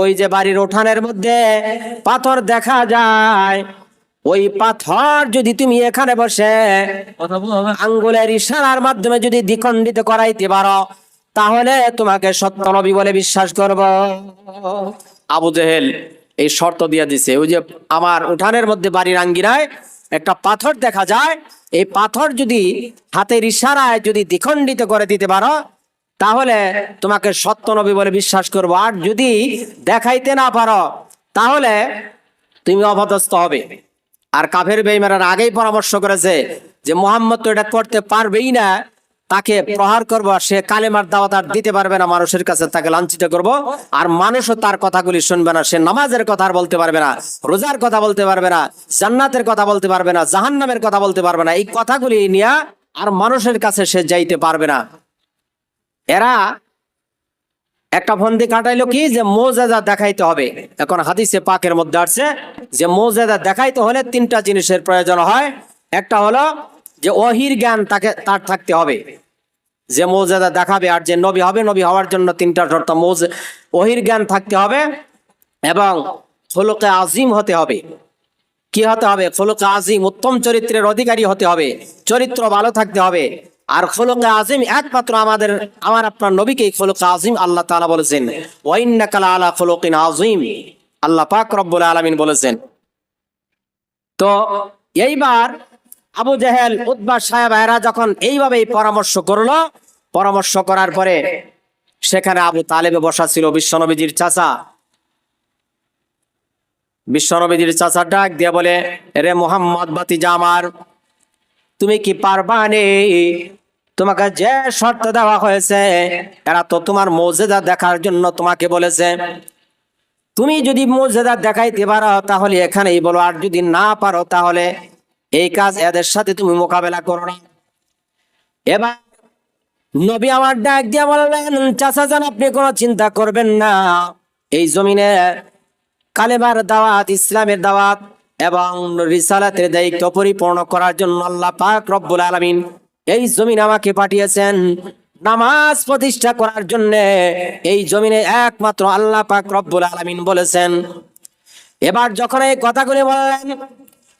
ওই যে বাড়ির উঠানের মধ্যে পাথর দেখা যায়। ওই পাথর যদি তুমি এখানে বসে আঙ্গুলের ইশারার মাধ্যমে যদি দ্বিখণ্ডিত করাইতে পারো, তাহলে তোমাকে সত্য নবী বলে বিশ্বাস করব। আবু জেহেল এই শর্ত দিয়ে দিছে, ওই যে আমার উঠানের মধ্যে বাড়ির আঙ্গিনায় একটা পাথর দেখা যায়, এই পাথর যদি হাতের ইশারায় যদি দ্বিখণ্ডিত করে দিতে পারো তাহলে তোমাকে সত্য নবী বলে বিশ্বাস করব। আর যদি দেখাইতে না পারো, তাহলে তুমি অপদস্থ হবে। আর কাফের বেইমানের আগেই পরামর্শ করেছে যে মোহাম্মদ তো এটা করতে পারবেই না, তাকে প্রহার করব সে কালেমার দাওয়াত আর দিতে পারবে না, মানুষের কাছে তাকে লাঞ্ছিত করব। আর মানুষও তার কথাগুলি শুনবে না, সে নামাজের কথা বলতে পারবে না, রোজার কথা বলতে পারবে না, জান্নাতের কথা বলতে পারবে না, জাহান্নামের কথা বলতে পারবে না। এই কথাগুলি নিয়ে আর মানুষের কাছে সে যাইতে পারবে না। এরা একটা ফন্দি কাটাইলো কি যে মোজেদা দেখাইতে হবে। এখন হাদিসে পাকের মধ্যে আসছে যে মোজেদা দেখাইতে হলে তিনটা জিনিসের প্রয়োজন হয়। একটা হলো যে অহির জ্ঞান তাকে, তার থাকতে হবে। যে মৌজাদা দেখাবে আর যে নবী হবে, নবী হওয়ার জন্য তিনটা শর্ত মৌজ, অহির জ্ঞান থাকতে হবে এবং খোলকে আজিম হতে হবে। কি হতে হবে? খোলকে আজিম, উত্তম চরিত্রের অধিকারী হতে হবে, চরিত্র ভালো থাকতে হবে। আর খোলকে আজিম, একমাত্র আমাদের, আমার আপনার নবীকে খোলকে আজিম আল্লাহ তাআলা বলেছেন। ওয়াইন্নাকালা আলা খোলকিন আজিম। আল্লাহ পাক রব্বুল আলামিন বলেছেন। তো এইবার আবু জাহেল উদ্বা সাহেব এরা যখন এইভাবেই পরামর্শ করল, পরামর্শ করার পরে সেখানে আবু তালেবে বসা ছিল বিশ্বনবীজির চাচা। বিশ্বনবীজির চাচা ডাক দিয়ে বলে রে মোহাম্মদ বাতিজা আমার তুমি কি পারবা নে? তোমাকে যে শর্ত দেওয়া হয়েছে, এরা তো তোমার মৌজেদা দেখার জন্য তোমাকে বলেছে। তুমি যদি মর্যাদা দেখাইতে পারো, তাহলে এখানেই বলো, আর যদি না পারো, তাহলে এই কাজ এদের সাথে তুমি মোকাবেলা করো না। এবার নবী আমার ডাক দিয়ে বললেন, চাচা যান আপনি কোনো চিন্তা করবেন না। এই জমিনে কালেমার দাওয়াত, ইসলামের দাওয়াত এবং রিসালাতের দায়িত্ব পরিপূর্ণ করার জন্য আল্লাহ পাক রব্বুল আলামিন এই জমিন আমাকে পাঠিয়েছেন নামাজ প্রতিষ্ঠা করার জন্য। এই জমিনে একমাত্র আল্লাহ পাক রব্বুল আলামিন বলেছেন। এবার যখন এই কথাগুলি বললেন,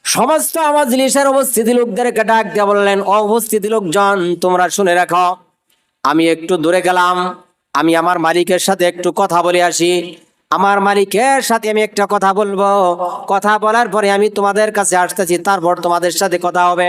সমস্ত আমার জিনিসের উপস্থিতি লোকদেরকে ডাক দিয়ে বললেন অবস্থিতি লোকজন, তোমরা শুনে রাখো, আমি একটু দূরে গেলাম, আমি আমার মালিকের সাথে একটু কথা বলে আসি আমার মালিকের সাথে আমি একটা কথা বলব। কথা বলার পরে আমি তোমাদের কাছে আসতেছি, তারপর তোমাদের সাথে কথা হবে।